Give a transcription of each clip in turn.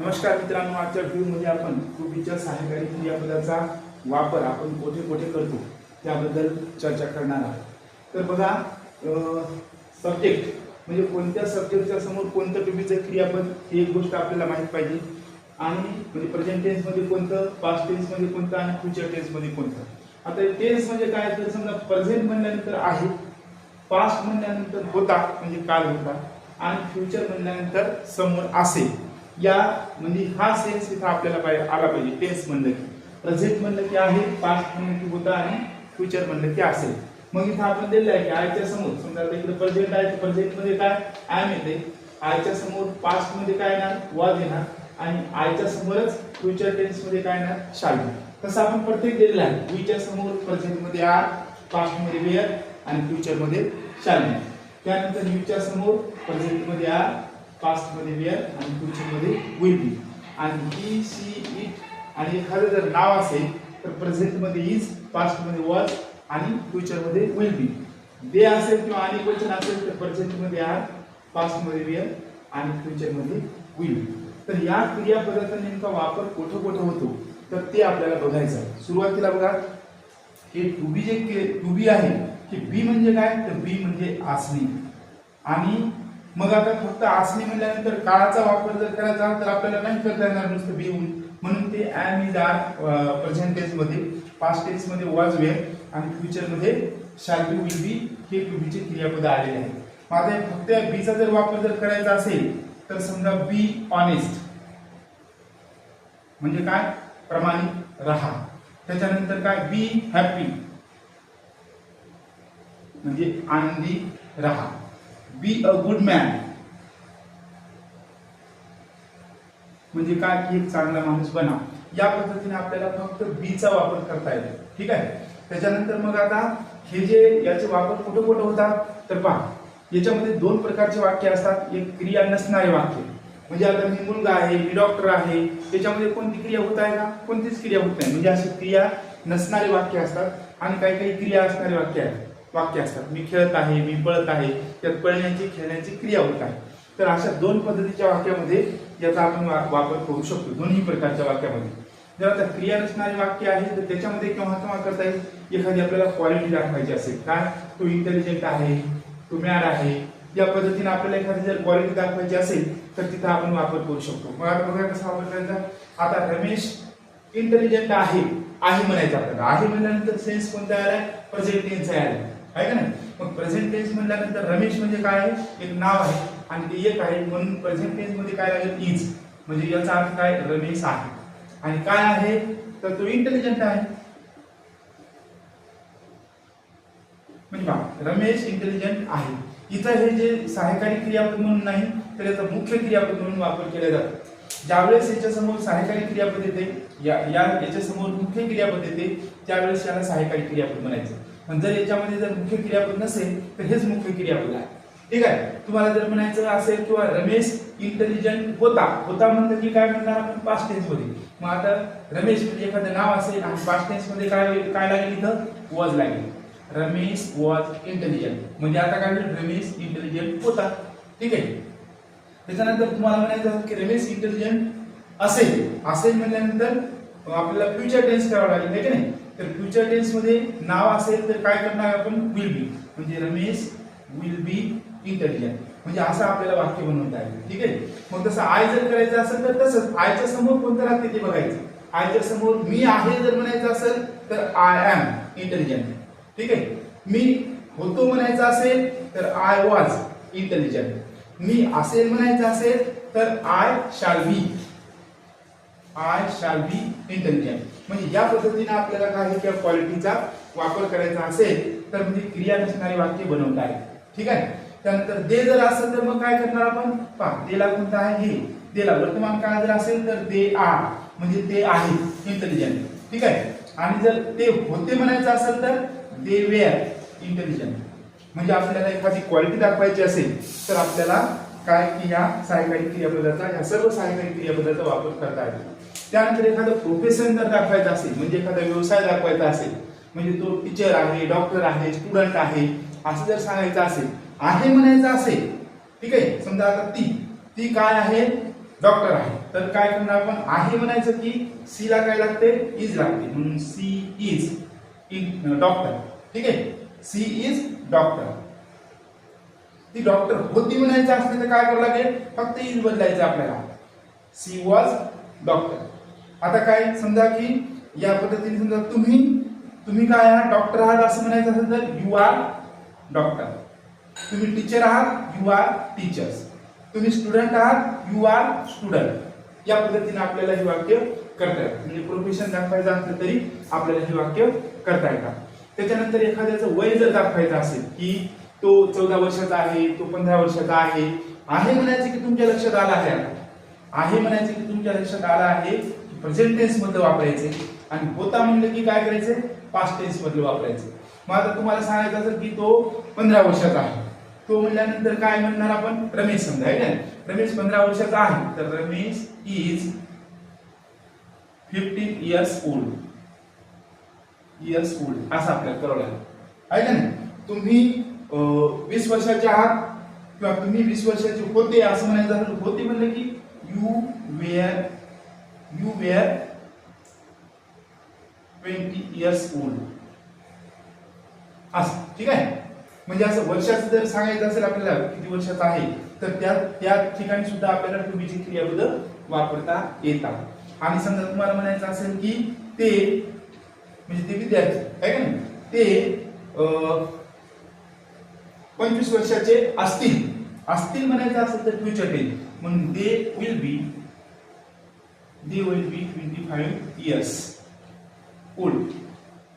नमस्कार मित्रांनो आजच्या व्हिडिओमध्ये आपण कृपीच्या सहाय्यकारी क्रियापदाचा वापर आपण कोठे कोठे करतो त्याबद्दल चर्चा करणार आहोत. तर बघा सब्जेक्ट म्हणजे कोणत्या सब्जेक्टच्या समोर कोणतं कृपीचं क्रियापद ही एक गोष्ट आपल्याला माहीत पाहिजे. आणि म्हणजे प्रेझेंट टेन्समध्ये कोणतं पास्ट टेन्समध्ये कोणतं आणि फ्युचर टेन्समध्ये कोणतं. आता टेन्स म्हणजे काय? तर समजा प्रेझेंट म्हणल्यानंतर आहे पास्ट म्हणल्यानंतर होता म्हणजे काल होता आणि फ्युचर म्हणल्यानंतर समोर असेल. या म्हणजे हा सेन्स इथं आपल्याला पाहिजे आला पाहिजे. टेन्स म्हणलं की. प्रेझेंट म्हणलं की आहे पास्ट म्हणलं की होता आणि फ्युचर म्हणलं की असेल. मग इथं आपण दिलेलं आहे की आयच्या समोर समजा आता इकडे प्रेझेंट आहे प्रेझेंटमध्ये काय? आय येते. आयच्या समोर पास्टमध्ये काय येणार? वाद येणार. आणि आयच्या समोरच फ्युचर टेन्समध्ये काय येणार? शाल तसं आपण प्रत्येक दिलेलं आहे. वीच्या समोर प्रेझेंटमध्ये आर पास्टमध्ये वेअर आणि फ्युचरमध्ये शाल त्यानंतर यूच्या समोर प्रेझेंटमध्ये आर पास्टमध्ये वेअर आणि फ्युचरमध्ये विल बी आणि ही सी इट आणि एखादं जर नाव असेल तर प्रेझेंटमध्ये इज पास्टमध्ये वॉज आणि फ्युचरमध्ये विल बी दे असेल किंवा आणि क्वेश्चन असेल तर प्रेझेंटमध्ये आर पास्टमध्ये वेअर आणि फ्युचरमध्ये विल बी तर या क्रियापदाचा नेमका वापर कुठं कुठं होतो? तर ते आपल्याला बघायचं आहे. सुरुवातीला बघा हे to B J to be आहे की बी म्हणजे काय? तर बी म्हणजे आसनी आणि मग आता फक्त आसनी म्हणल्यानंतर काळाचा वापर जर करायचा तर आपल्याला नाही करता येणार नुसतं बी म्हणून ते ॲम इज आर पर्सेंटेजमध्ये मध्ये पास्ट टेन्समध्ये वॉज वेअर आणि फ्युचरमध्ये शाल बी विल बी हे बीचे क्रियापद आलेले आहेत. मग आता हे फक्त बीचा जर वापर जर करायचा असेल तर समजा बी ऑनेस्ट म्हणजे काय? प्रमाणित राहा. त्याच्यानंतर काय? बी हॅपी म्हणजे आनंदी राहा. बी अ गुड मॅन म्हणजे काय की एक चांगला माणूस बना. या पद्धतीने आपल्याला फक्त बीचा वापर करता येतो. ठीक आहे? त्याच्यानंतर मग आता हे जे याचे वापर कुठं कुठं होतात? तर पहा याच्यामध्ये दोन प्रकारचे वाक्य असतात. एक क्रिया नसणारे वाक्य. म्हणजे आता मी मुलगा आहे मी डॉक्टर आहे. त्याच्यामध्ये कोणती क्रिया होत आहे का? कोणतीच क्रिया होत नाही. म्हणजे अशी क्रिया नसणारे वाक्य असतात आणि काही काही क्रिया असणारे वाक्य आहेत. वाक्य असतात. मी खेळत आहे मी पळत आहे त्यात पळण्याची खेळण्याची क्रिया होत आहे. तर अशा दोन पद्धतीच्या वाक्यामध्ये याचा आपण वा- वापर करू शकतो दोन्ही प्रकारच्या वाक्यामध्ये. जर आता क्रिया नसणारे वाक्य आहे तर त्याच्यामध्ये केव्हा केव्हा करता येईल एखादी आपल्याला क्वालिटी दाखवायची असेल. काय? तो इंटेलिजंट आहे तो मॅड आहे. या पद्धतीने आपल्याला एखादी जर क्वालिटी दाखवायची असेल तर तिथं आपण वापर करू शकतो. मग आता बघा कसा वापर करायचा. आता रमेश इंटेलिजंट आहे आहे म्हणायचं आपल्याला. आहे म्हणल्यानंतर सेन्स कोणता आलाय? प्रेझेंट टेन्स आहे आहे का नाही? मग प्रेझेंट टेन्स म्हणल्यानंतर रमेश म्हणजे काय आहे? एक नाव आहे आणि ते एक आहे. म्हणून प्रेझेंट टेन्समध्ये काय लागेल? इज म्हणजे याचा अर्थ काय? रमेश आहे. आणि काय आहे? तर तो इंटेलिजंट आहे. म्हणजे बा रमेश इंटेलिजंट आहे. इथं हे जे सहाय्यकारी क्रियापद म्हणून नाही तर याचा मुख्य क्रियापद म्हणून वापर केला जातो ज्यावेळेस याच्यासमोर सहाय्यकारी क्रियापद येते या या याच्या समोर मुख्य क्रियापद येते त्यावेळेस याला सहायकारी क्रियापद म्हणायचं. पण जर याच्यामध्ये जर मुख्य क्रियापद नसेल तर हेच मुख्य क्रियापद आहे. ठीक आहे? तुम्हाला जर म्हणायचं असेल किंवा रमेश इंटेलिजंट होता होता म्हणलं की काय म्हणणार आपण? पास्ट टेन्समध्ये. मग आता रमेश म्हणजे एखादं नाव असेल आणि पास्ट टेन्समध्ये काय काय लागेल इथं? वॉज लागेल. रमेश वॉज इंटेलिजंट म्हणजे आता काय होईल? रमेश इंटेलिजंट होता. ठीक आहे? त्याच्यानंतर तुम्हाला म्हणायचं की रमेश इंटेलिजंट असेल. असेल म्हणल्यानंतर आपल्याला फ्युचर टेन्स करावं लागेल आहे नाही? तर फ्युचर टेन्समध्ये नाव असेल तर काय करणार आपण? विल बी म्हणजे रमेश विल बी इंटेलिजंट म्हणजे असं आपल्याला वाक्य बनवता येईल. ठीक आहे? मग तसं आय जर करायचं असेल तर तसंच. आयच्या समोर कोणतं लागते ते बघायचं. आयच्या समोर मी आहे जर म्हणायचं असेल तर आय एम इंटेलिजंट ठीक आहे? मी होतो म्हणायचं असेल तर आय वॉज इंटेलिजंट मी असेल म्हणायचं असेल तर I shall B I shall be intelligent म्हणजे या पद्धतीने आपल्याला काय किंवा क्वालिटीचा वापर करायचा असेल तर म्हणजे क्रिया नसणारे वाक्य बनवता येईल ठीक आहे? त्यानंतर दे जर असेल तर मग काय करणार आपण? पहा देला कोणता आहे? हे. देला. वर्तमान काळ जर असेल तर दे आर म्हणजे ते आहे. इंटेलिजंट ठीक आहे? आणि जर ते होते म्हणायचं असेल तर दे वेअर इंटेलिजंट म्हणजे आपल्याला एखादी क्वालिटी दाखवायची असेल तर आपल्याला काय की या सहाय्यकारी क्रियापदाचा या सर्व सहायकारी क्रियापदाचा वापर करता येतो त्यानंतर एखादं प्रोफेशन जर दाखवायचं असेल म्हणजे एखादा व्यवसाय दाखवायचा असेल म्हणजे तो टीचर आहे डॉक्टर आहे स्टुडंट आहे असं जर सांगायचं असेल आहे म्हणायचं असेल ठीक आहे? समजा आता ती ती काय आहे? डॉक्टर आहे. तर काय करणार आपण? आहे म्हणायचं की सी ला काय लागते? इज लागते. म्हणून सी इज इन डॉक्टर ठीक आहे? सी इज डॉक्टर ती डॉक्टर होती म्हणायचं असलं तर काय करावं लागेल? फक्त इज बदलायचं आपल्याला. सी वॉज डॉक्टर आता काय समजा की या पद्धतीने समजा तुम्ही तुम्ही काय आहात? डॉक्टर आहात असं म्हणायचं असेल तर यू आर डॉक्टर तुम्ही टीचर आहात यू आर टीचर्स तुम्ही स्टुडंट आहात यू आर स्टुडंट या पद्धतीने आपल्याला हे वाक्य करता येतात म्हणजे प्रोफेशन दाखवायचं असलं तरी आपल्याला हे वाक्य करता येतात त्याच्यानंतर एखाद्याचं वय जर दाखवायचं असेल की तो चौदा वर्षाचा आहे तो पंधरा वर्षाचा आहे. आहे म्हणायचं की तुमच्या लक्षात आला आहे? आहे म्हणायचे की तुमच्या लक्षात आला आहे प्रेझेंट टेन्समध्ये वापरायचे आणि होता म्हणलं की काय करायचं? पास्ट टेन्समध्ये वापरायचे. मग आता तुम्हाला सांगायचं असेल की तो पंधरा वर्षाचा आहे. तो म्हणल्यानंतर काय म्हणणार आपण? रमेश समजा आहे ना रमेश पंधरा वर्षाचा आहे. तर Ramesh is fifteen years old years old असं आपल्याला करावं लागेल आहे का नाही? तुम्ही वीस वर्षाचे आहात किंवा तुम्ही वीस वर्षाचे होते असं म्हणायचं झालं होते म्हणलं की you were you were twenty years old असं ठीक आहे? म्हणजे असं वर्षाचं जर सांगायचं असेल आपल्याला किती वर्षाचं आहे तर त्या त्या ठिकाणी सुद्धा आपल्याला टू बीची क्रियापद वापरता येतात. आणि समजा तुम्हाला म्हणायचं असेल की ते म्हणजे ते विद्यार्थी आहे का नाही? ते अं, पंचवीस वर्षाचे असतील. असतील म्हणायचं असेल तर फ्युचर टेन म्हणून they will be they will be twenty five years old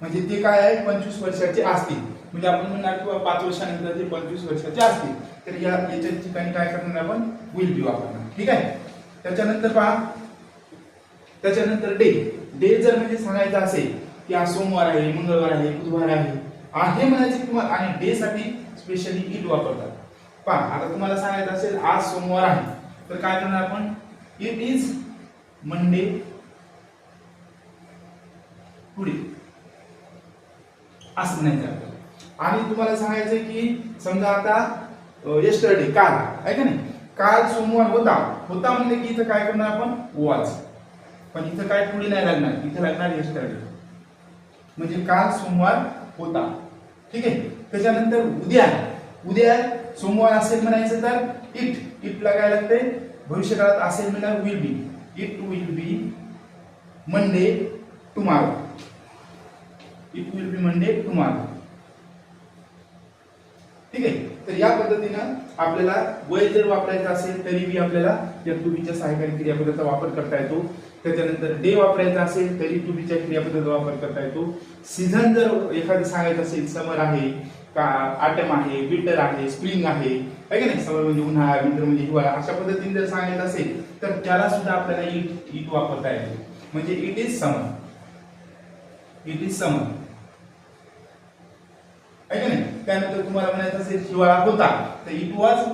म्हणजे ते काय आहे? पंचवीस वर्षाचे असतील. म्हणजे आपण म्हणणार किंवा पाच वर्षानंतर ते पंचवीस वर्षाचे असतील. तर या याच्या ठिकाणी काय करणार आपण? विल बी वापरणार. ठीक आहे? त्याच्यानंतर पहा. त्याच्यानंतर डे डे जर म्हणजे सांगायचं असेल की आज सोमवार आहे मंगळवार आहे बुधवार आहे. आहे म्हणायचे किंवा आणि डे साठी स्पेशली इट वापरतात. पहा आता तुम्हाला सांगायचं असेल आज सोमवार आहे तर काय करणार आपण? इट इज मंडे पुढे. असं म्हणायचं आपल्याला आणि तुम्हाला सांगायचं की समजा आता येस्टरडे काल आहे का नाही? काल सोमवार होता. होता म्हणजे की इथं काय करणार आपण? वाज पण इथं काय पुढे नाही लागणार. इथं लागणार येस्टरडे म्हणजे काल सोमवार होता. ठीक आहे? त्याच्यानंतर उद्या उद्या सोमवार असेल म्हणायचं तर इट इटला काय लागते. भविष्यकाळात असेल म्हणा will be it will be Monday tomorrow it will be Monday tomorrow ठीक आहे? तर या पद्धतीनं आपल्याला वय जर वापरायचं असेल तरी बी आपल्याला या टुबीच्या सहाय्यकारी क्रियापदाचा वापर करता येतो. त्याच्यानंतर डे वापरायचा असेल तरी टुबीच्या क्रियापदाचा वापर करता येतो सीझन जर एखादं सांगायचं असेल समर आहे का आटम आहे विंटर आहे स्प्रिंग आहे आहे का नाही? समर म्हणजे उन्हाळा विंटर म्हणजे हिवाळा अशा पद्धतीने जर सांगायचं असेल तर त्याला सुद्धा आपल्याला इट इट वापरता येतो. म्हणजे it is summer it is summer आहे का नाही? त्यानंतर तुम्हाला म्हणायचं असेल हिवाळा होता तर it was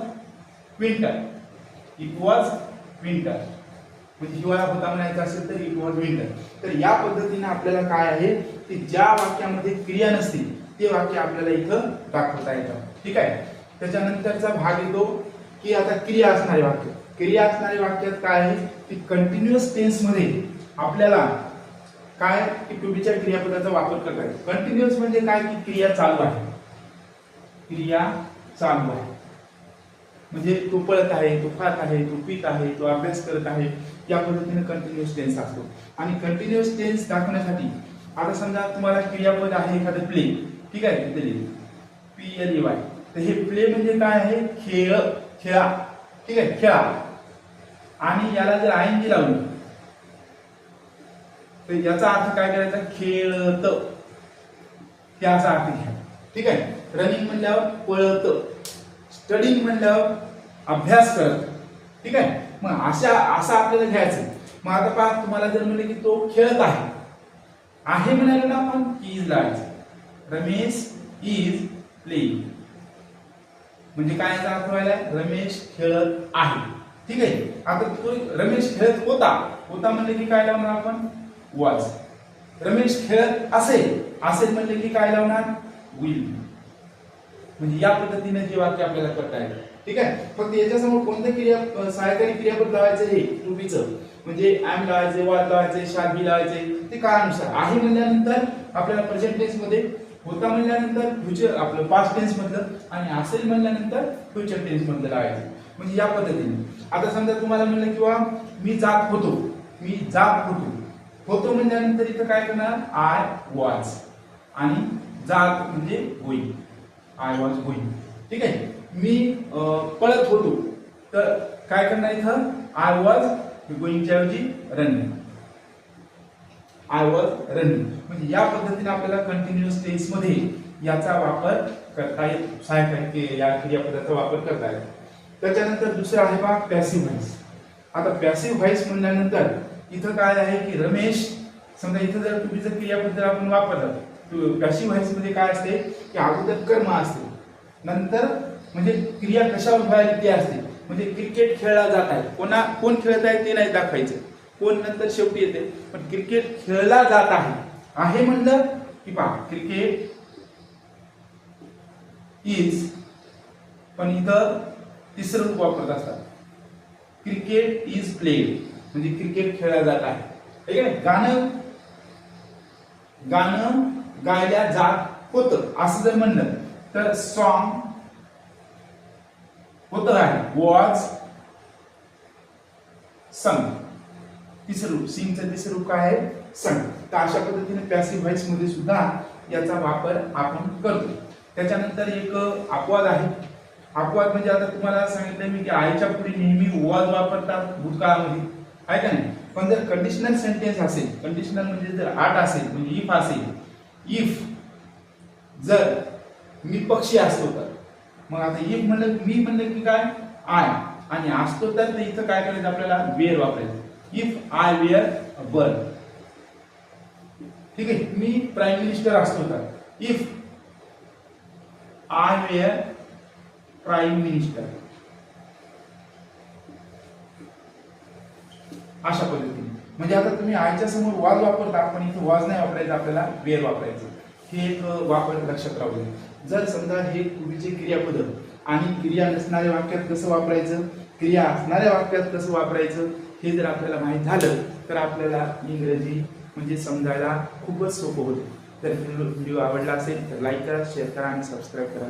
winter it was winter म्हणजे हिवाळा होता म्हणायचा असेल तर इट वॉज विंटर तर या पद्धतीने आपल्याला काय आहे? की ज्या वाक्यामध्ये क्रिया नसतील ते वाक्य आपल्याला इथं दाखवता येतं. ठीक आहे? त्याच्यानंतरचा भाग येतो की आता क्रिया असणारे वाक्य. क्रिया असणारे वाक्यात काय आहे? की कंटिन्युअस टेन्समध्ये आपल्याला काय? की टूबीच्या क्रियापदाचा वापर करता येतो कंटिन्युअस म्हणजे काय? की क्रिया चालू आहे. क्रिया चालू आहे. म्हणजे तो पळत आहे तो खात आहे तो पित आहे तो अभ्यास करत आहे. या पद्धतीने कंटिन्युअस टेन्स असतो. आणि कंटिन्युअस टेन्स दाखवण्यासाठी आता समजा तुम्हाला क्रियापद आहे एखादं प्ले ठीक आहे? तिथे पी एल ए वाय तर हे प्ले म्हणजे काय आहे? खेळ खेळा. ठीक आहे? खेळा. आणि याला जर आय जी लावली तर याचा अर्थ काय करायचा? खेळत. त्याचा अर्थ घ्या. ठीक आहे? रनिंग म्हणल्यावर पळत. स्टडिंग म्हणल्यावर अभ्यास करत. ठीक आहे? मग अशा असं आपल्याला घ्यायचं. मग आता पहा तुम्हाला जर म्हणलं की तो खेळत आहे. आहे म्हणायला ना आपण इज लावायचं रमेश इज प्लेइंग म्हणजे काय याचा अर्थ व्हायला? रमेश खेळत आहे. ठीक आहे? आता तो रमेश खेळत होता. होता म्हणले की काय लावणार आपण? वॉज रमेश खेळत असेल. असेल म्हणले की काय लावणार? विल म्हणजे या पद्धतीने जे वाक्य आपल्याला करता येईल. ठीक आहे? फक्त याच्यासमोर कोणतं क्रिया सहाय्यकारी क्रियापद लावायचं हे टूबीचं म्हणजे ॲम लावायचे वाद लावायचे शाद बी लावायचे ते काळानुसार. आहे म्हणल्यानंतर आपल्याला प्रेझेंट टेन्समध्ये होता म्हणल्यानंतर फ्युचर आपलं पास्ट टेन्स मधलं आणि असेल म्हणल्यानंतर फ्युचर टेन्स मधलं लावायचं. म्हणजे या पद्धतीने. आता समजा तुम्हाला म्हणलं किंवा मी जात होतो. मी जात होतो. होतो म्हणल्यानंतर इथं काय करणार? आय वॉज आणि जात म्हणजे होईल. आय वॉज गोईंग ठीक आहे? मी पळत होतो. तर काय करणार इथं? आय वॉज गोईंगच्या ऐवजी रनिंग आय वॉज रनिंग म्हणजे या पद्धतीने आपल्याला कंटिन्युअस टेन्समध्ये याचा वापर करता येतो. सहाय्यकारी के- या क्रियापदाचा वापर करता येतो. त्याच्यानंतर दुसरं आहे बा पॅसिव्ह व्हाईस आता पॅसिव्ह व्हॉइस म्हणल्यानंतर इथं काय आहे की रमेश समजा इथं जर तुम्ही जर क्रियापद जर आपण वापरलं पॅसिव्ह व्हाईसमध्ये काय असते? की अगोदर कर्म असते. नंतर म्हणजे क्रिया कशा व्हायला ते असते. म्हणजे क्रिकेट खेळला जात आहे. कोणा कोण खेळत आहे ते नाही दाखवायचं. कोण नंतर शेवटी येते. पण क्रिकेट खेळला जात आहे. आहे म्हणलं की पहा क्रिकेट इज पण इथं तिसरं रूप वापरत असतात. क्रिकेट इज प्लेड म्हणजे क्रिकेट खेळला जात आहे. ठीक आहे? गाणं गाणं गायल्या जात होतं असं जर म्हणलं तर सॉन्ग होत आहे वॉज संग तिसरं रूप सिंगचं तिसरं रूप काय आहे? संग तर अशा पद्धतीने पॅसिव्ह व्हॉइसमध्ये सुद्धा याचा वापर आपण करतो. त्याच्यानंतर एक अपवाद आहे. अपवाद म्हणजे आता तुम्हाला सांगितलं मी की आईच्या पुढे नेहमी वॉज वापरतात भूतकाळामध्ये. आहे का नाही? पण जर कंडिशनल सेंटेन्स असेल कंडिशनल म्हणजे जर आठ असेल म्हणजे इफ असेल इफ जर मी पक्षी असतो तर. मग आता इफ म्हणलं मी म्हणलं की काय? आय आणि असतो तर इथं काय करायचं आपल्याला? वेअर वापरायचं. If I were a bird ठीक आहे? मी प्राईम मिनिस्टर असतो तर. If I were prime minister अशा पद्धतीने. म्हणजे आता तुम्ही आयच्या समोर वाज वापरता पण इथं वाज नाही वापरायचं आपल्याला वेअर वापरायचं. हे एक वापर लक्षात राहू दे. जर समजा हे पूर्वीचे क्रियापद आणि क्रिया नसणाऱ्या वाक्यात कसं वापरायचं क्रिया असणाऱ्या वाक्यात कसं वापरायचं हे जर आपल्याला माहीत झालं तर आपल्याला इंग्रजी म्हणजे समजायला खूपच सोपं होतं. तर व्हिडिओ आवडला असेल तर लाईक करा शेअर करा आणि सबस्क्राईब करा.